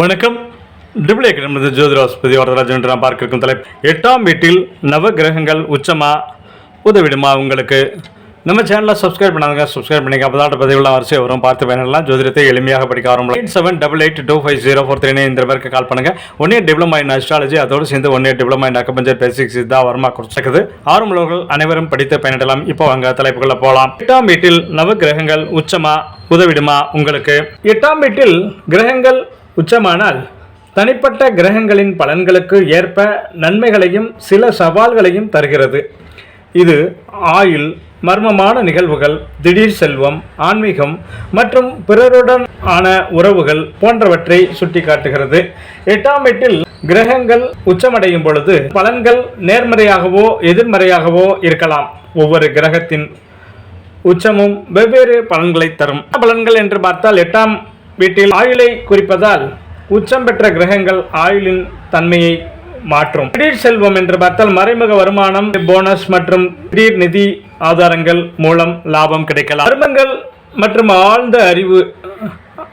வணக்கம். டிபிள் ஏக்கிடமிருந்து ஜோதிராஸ்பதி வரதராஜன் என்று நாம் பார்க்க இருக்கும் தலைப்பு. எட்டாம் வீட்டில் நவ கிரகங்கள் உச்சமா? உதவிடுமா உங்களுக்கு? நம்ம சேனலை சப்ஸ்கிரைப் பண்ணாதுங்க சப்ஸ்கிரைப் பண்ணிங்க அப்போ தான் பதிவுள்ள வரிசை வரும். பார்த்து பயனெல்லாம் ஜோதிடத்தை எளிமையாக படிக்க ஆரம்பலாம் eight seven double eight two five zero four three இந்த பேருக்கு கால் பண்ணுங்கள் one year diploma in astrology அதோடு சேர்ந்து one year diploma in acupuncture basics இதா வருமா குறைச்சிருக்குது ஆரம்பவர்கள் அனைவரும் படித்து பயனிடலாம் இப்போ அங்கே தலைப்புகளை போகலாம். எட்டாம் வீட்டில் நவ கிரகங்கள் உச்சமா? உதவிடுமா உங்களுக்கு? எட்டாம் வீட்டில் கிரகங்கள் உச்சமானால் தனிப்பட்ட கிரகங்களின் பலன்களுக்கு ஏற்ப நன்மைகளையும் சில சவால்களையும் தருகிறது. இது ஆயுள் மர்மமான நிகழ்வுகள் திடீர் செல்வம் ஆன்மீகம் மற்றும் பிறருடன் ஆன உறவுகள் போன்றவற்றை சுட்டிக்காட்டுகிறது. எட்டாம் எட்டில் கிரகங்கள் உச்சமடையும் பொழுது பலன்கள் நேர்மறையாகவோ எதிர்மறையாகவோ இருக்கலாம். ஒவ்வொரு கிரகத்தின் உச்சமும் வெவ்வேறு பலன்களை தரும். பலன்கள் என்று பார்த்தால் எட்டாம் வீட்டில் ஆயுளை குறிப்பதால் உச்சம் பெற்ற கிரகங்கள் ஆயுளின் தன்மையை மாற்றும். திடீர் செல்வம் என்று பார்த்தால் மறைமுக வருமானம் போனஸ் மற்றும் திடீர் நிதி ஆதாரங்கள் மூலம் லாபம் கிடைக்கலாம். மர்மங்கள் மற்றும் ஆழ்ந்த அறிவு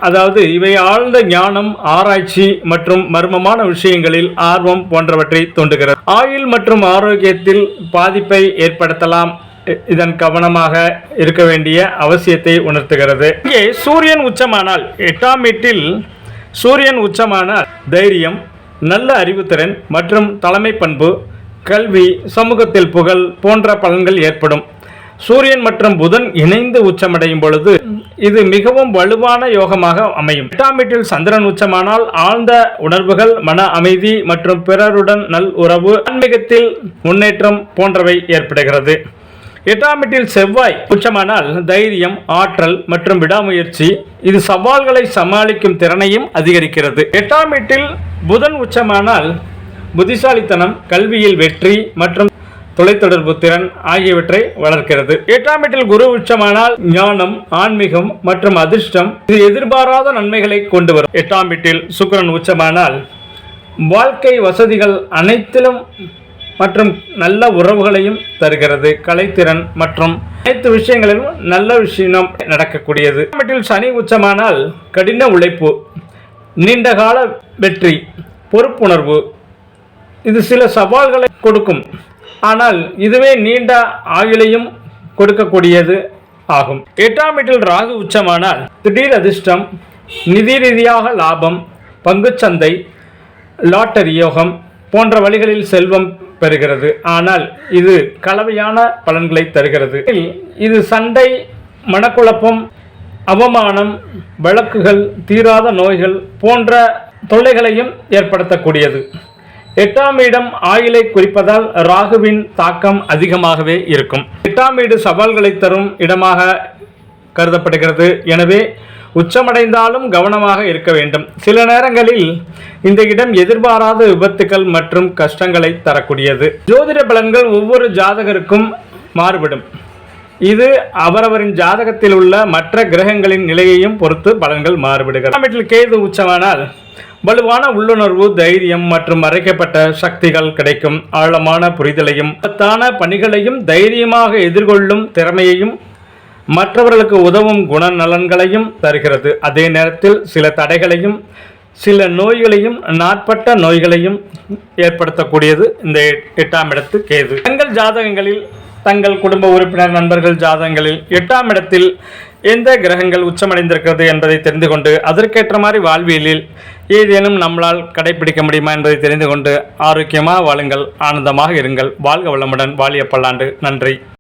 அதாவது இவை ஆழ்ந்த ஞானம் ஆராய்ச்சி மற்றும் மர்மமான விஷயங்களில் ஆர்வம் போன்றவற்றை தூண்டுகிறது. ஆயுள் மற்றும் ஆரோக்கியத்தில் பாதிப்பை ஏற்படுத்தலாம். இதன் கவனமாக இருக்க வேண்டிய அவசியத்தை உணர்த்துகிறது. இங்கே சூரியன் உச்சமானால் எட்டாம் வீட்டில் சூரியன் உச்சமானால் தைரியம் நல்ல அறிவுத்திறன் மற்றும் தலைமை பண்பு கல்வி சமூகத்தில் புகழ் போன்ற பலன்கள் ஏற்படும். சூரியன் மற்றும் புதன் இணைந்து உச்சமடையும் பொழுது இது மிகவும் வலுவான யோகமாக அமையும். எட்டாம் வீட்டில் சந்திரன் உச்சமானால் ஆழ்ந்த உணர்வுகள் மன அமைதி மற்றும் பிறருடன் நல் உறவு ஆன்மீகத்தில் முன்னேற்றம் போன்றவை ஏற்படுகிறது. எட்டாம் வீட்டில் செவ்வாய் உச்சமானால் தைரியம் ஆற்றல் மற்றும் விடாமுயற்சி இது சவால்களை சமாளிக்கும் திறனையும் அதிகரிக்கிறது. எட்டாம் வீட்டில் புதன் உச்சமானால் புத்திசாலித்தனம் கல்வியில் வெற்றி மற்றும் தொலைத்தொடர்பு திறன் ஆகியவற்றை வளர்க்கிறது. எட்டாம் வீட்டில் குரு உச்சமானால் ஞானம் ஆன்மீகம் மற்றும் அதிர்ஷ்டம் இது எதிர்பாராத நன்மைகளை கொண்டு வரும். எட்டாம் வீட்டில் சுக்கரன் உச்சமானால் வாழ்க்கை வசதிகள் அனைத்திலும் மற்றும் நல்ல உறவுகளையும் தருகிறது. கலைத்திறன் மற்றும் அனைத்து விஷயங்களிலும் நல்ல விஷயம் நடக்கக்கூடியது. வீட்டில் சனி உச்சமானால் கடின உழைப்பு நீண்டகால வெற்றி பொறுப்புணர்வு இது சில சவால்களை கொடுக்கும். ஆனால் இதுவே நீண்ட ஆயுளையும் கொடுக்கக்கூடியது ஆகும். எட்டாம் வீட்டில் ராகு உச்சமானால் திடீர் அதிர்ஷ்டம் நிதி ரீதியாக லாபம் பங்குச்சந்தை லாட்டரி யோகம் போன்ற வழிகளில் செல்வம் பெறுகிறது ஆனால் இது கலவையான பலன்களை தருகிறது. இது சண்டை மனக்குழப்பம் அவமானம் வழக்குகள் தீராத நோய்கள் போன்ற தொல்லைகளையும் ஏற்படுத்தக்கூடியது. எட்டாம் இடம் ஆயிலை குறிப்பதால் ராகுவின் தாக்கம் அதிகமாகவே இருக்கும். எட்டாம் வீடு சவால்களை தரும் இடமாக கருதப்படுகிறது. எனவே உச்சமடைந்தாலும் கவனமாக இருக்க வேண்டும். சில நேரங்களில் இந்த இடம் எதிர்பாராத விபத்துக்கள் மற்றும் கஷ்டங்களை தரக்கூடியது. ஜோதிட பலன்கள் ஒவ்வொரு ஜாதகருக்கும் மாறுபடும். இது அவரவரின் ஜாதகத்தில் உள்ள மற்ற கிரகங்களின் நிலையையும் பொறுத்து பலன்கள் மாறுபடுகிறது. கேது உச்சமானால் வலுவான உள்ளுணர்வு தைரியம் மற்றும் மறைக்கப்பட்ட சக்திகள் கிடைக்கும். ஆழமான புரிதலையும் ஆபத்தான பணிகளையும் தைரியமாக எதிர்கொள்ளும் திறமையையும் மற்றவர்களுக்கு உதவும் குணநலன்களையும் தருகிறது. அதே நேரத்தில் சில தடைகளையும் சில நோய்களையும் நாட்பட்ட நோய்களையும் ஏற்படுத்தக்கூடியது இந்த எட்டாம் இடத்து கேது. தங்கள் ஜாதகங்களில் தங்கள் குடும்ப உறுப்பினர் நண்பர்கள் ஜாதகங்களில் எட்டாம் இடத்தில் எந்த கிரகங்கள் உச்சமடைந்திருக்கிறது என்பதை தெரிந்து கொண்டு அதற்கேற்ற மாதிரி வாழ்வியலில் ஏதேனும் நம்மளால் கடைபிடிக்க முடியுமா என்பதை தெரிந்து கொண்டு ஆரோக்கியமாக வாழுங்கள் ஆனந்தமாக இருங்கள். வாழ்க வளமுடன் வாழிய பல்லாண்டு. நன்றி.